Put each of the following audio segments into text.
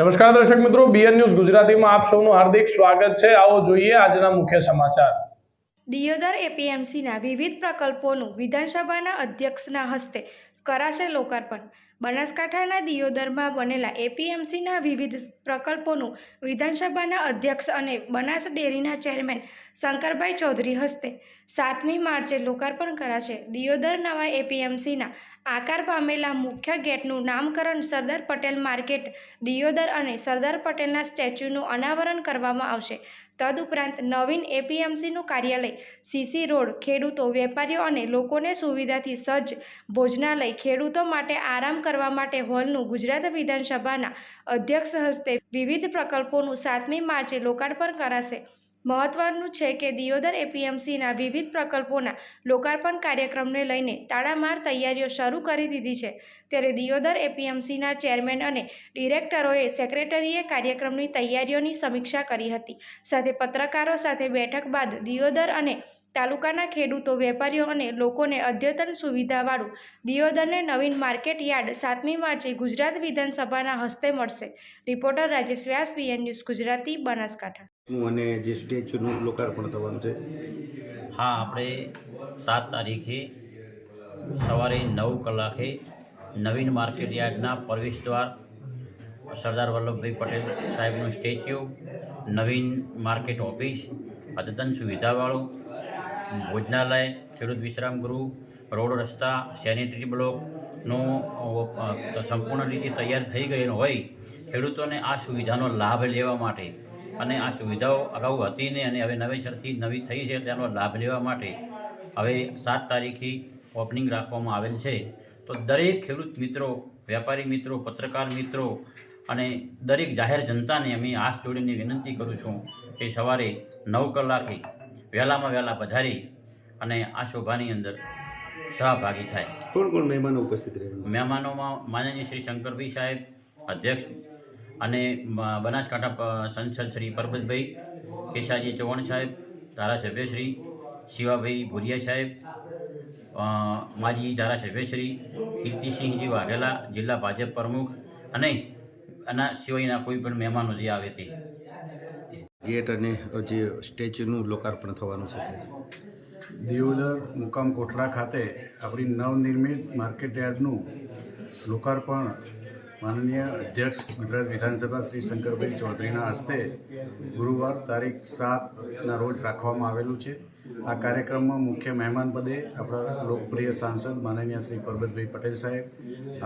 નમસ્કાર દર્શક મિત્રો બીએન ન્યૂઝ ગુજરાતીમાં આપ સૌનું હાર્દિક સ્વાગત છે. આવો જોઈએ આજના મુખ્ય સમાચાર. દિયોદર એપીએમસીના વિવિધ પ્રકલ્પોનું વિધાનસભાના અધ્યક્ષના હસ્તે કરાશે લોકાર્પણ. બનાસકાંઠાના દિયોદરમાં બનેલા એપીએમસીના વિવિધ પ્રકલ્પોનું વિધાનસભાના અધ્યક્ષ અને બનાસ ડેરીના ચેરમેન શંકરભાઈ ચૌધરી હસ્તે સાતમી માર્ચે લોકાર્પણ કરાશે. દિયોદર નવા એપીએમસીના આકાર પામેલા મુખ્ય ગેટનું નામકરણ સરદાર પટેલ માર્કેટ, દિયોદર અને સરદાર પટેલના સ્ટેચ્યુનું અનાવરણ કરવામાં આવશે. તદુપરાંત નવીન એપીએમસીનું કાર્યાલય, સીસી રોડ, ખેડૂતો, વેપારીઓ અને લોકોને સુવિધાથી સજ્જ ભોજનાલય ખેડૂતો માટે આરામ કરવા માટે હોલનું ગુજરાત વિધાનસભાના અધ્યક્ષ હસ્તે વિવિધ પ્રકલ્પોનું સાતમી માર્ચે લોકાર્પણ કરાશે. મહત્વનું છે કે દિયોદર એપીએમસીના વિવિધ પ્રકલ્પોના લોકાર્પણ કાર્યક્રમને લઈને તાળામાર તૈયારીઓ શરૂ કરી દીધી છે. ત્યારે દિયોદર એપીએમસીના ચેરમેન અને ડિરેક્ટરોએ સેક્રેટરીએ કાર્યક્રમની તૈયારીઓની સમીક્ષા કરી હતી. સાથે પત્રકારો સાથે બેઠક બાદ દિયોદર અને તાલુકાના ખેડૂતો વેપારીઓ અને લોકોને અદ્યતન સુવિધાવાળું દિયોદરને નવીન માર્કેટ યાર્ડ સાતમી માર્ચે ગુજરાત વિધાનસભાના હસ્તે મળશે. Reporter Rajesh Vyas BN news Gujarati Banaskantha. હું અને જે સ્ટેચ્યુનું લોકાર્પણ થવાનું છે. હા આપણે સાત તારીખે સવારે નવ કલાકે નવીન માર્કેટ યાર્ડના પ્રવેશ દ્વાર સરદાર વલ્લભભાઈ પટેલ સાહેબનું સ્ટેચ્યુ નવીન માર્કેટ ઓફિસ અદ્યતન સુવિધાવાળું ભોજનાલય, ખેડૂત વિશ્રામ ગૃહ, રોડ રસ્તા સેનિટરી બ્લોકનું સંપૂર્ણ રીતે તૈયાર થઈ ગયેલો હોય, ખેડૂતોને આ સુવિધાનો લાભ લેવા માટે. અને આ સુવિધાઓ અગાઉ હતી ને, અને હવે નવેસરથી નવી થઈ છે, તેનો લાભ લેવા માટે હવે સાત તારીખે ઓપનિંગ રાખવામાં આવેલ છે. તો દરેક ખેડૂત મિત્રો, વેપારી મિત્રો, પત્રકાર મિત્રો અને દરેક જાહેર જનતાને અમે હાથ જોડીને વિનંતી કરું છું કે સવારે નવ કલાકે વહેલામાં વહેલા પધારી અને આ શોભાની અંદર સહભાગી થાય. કોણ કોણ મહેમાનો ઉપસ્થિત રહેવાના મહેમાનોમાં માનનીય શ્રી શંકરભાઈ સાહેબ અધ્યક્ષ અને બનાસકાંઠા સંસદ શ્રી પરબતભાઈ કેશાજી ચૌહાણ સાહેબ ધારાસભ્ય શ્રી શિવાભાઈ ભુરિયા સાહેબ માજી ધારાસભ્ય શ્રી કીર્તિસિંહજી વાઘેલા જિલ્લા ભાજપ પ્રમુખ અને આના સિવાયના કોઈ પણ મહેમાનો જે આવે તે. ગેટ અને જે સ્ટેચ્યુનું લોકાર્પણ થવાનું છે તે. દિયોદર મુકામ કોટડા ખાતે આપણી નવનિર્મિત માર્કેટ યાર્ડનું લોકાર્પણ માનનીય અધ્યક્ષ ગુજરાત વિધાનસભા શ્રી શંકરભાઈ ચૌધરીના હસ્તે ગુરુવાર તારીખ સાતના રોજ રાખવામાં આવેલું છે. આ કાર્યક્રમમાં મુખ્ય મહેમાન પદે આપણા લોકપ્રિય સાંસદ માનનીય શ્રી પરબતભાઈ પટેલ સાહેબ,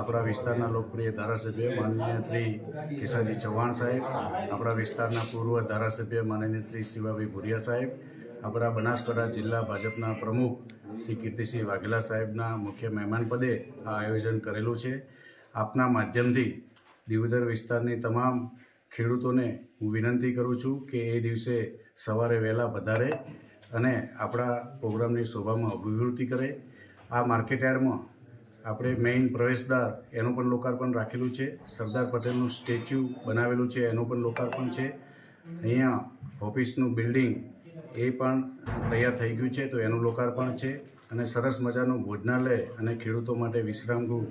આપણા વિસ્તારના લોકપ્રિય ધારાસભ્ય માનનીય શ્રી કેશાજી ચૌહાણ સાહેબ, આપણા વિસ્તારના પૂર્વ ધારાસભ્ય માનનીય શ્રી શિવાભાઈ ભુરિયા સાહેબ, આપણા બનાસકાંઠા જિલ્લા ભાજપના પ્રમુખ શ્રી કીર્તિસિંહ વાઘેલા સાહેબના મુખ્ય મહેમાન પદે આ આયોજન કરેલું છે. આપના માધ્યમથી દિવધર વિસ્તારની તમામ ખેડૂતોને હું વિનંતી કરું છું કે એ દિવસે સવારે વહેલા વધારે અને આપણા પ્રોગ્રામની શોભામાં અભિવૃદ્ધિ કરે. આ માર્કેટ યાર્ડમાં આપણે મેઇન પ્રવેશદ્વાર એનું પણ લોકાર્પણ રાખેલું છે. સરદાર પટેલનું સ્ટેચ્યુ બનાવેલું છે, એનું પણ લોકાર્પણ છે. અહીંયા ઓફિસનું બિલ્ડિંગ એ પણ તૈયાર થઈ ગયું છે, તો એનું લોકાર્પણ છે. અને સરસ મજાનું ભોજનાલય અને ખેડૂતો માટે વિશ્રામગૃહ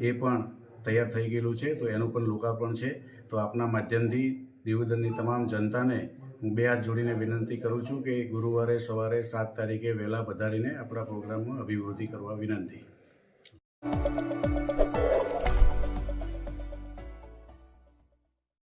એ પણ તૈયાર થઈ ગયેલું છે, તો એનું પણ લોકાર્પણ છે. તો આપના માધ્યમથી દિયોદરની તમામ જનતાને હું બે હાથ જોડીને વિનંતી કરું છું કે ગુરુવારે સવારે સાત તારીખે વહેલા પધારીને આપણા પ્રોગ્રામમાં અભિવૃદ્ધિ કરવા વિનંતી.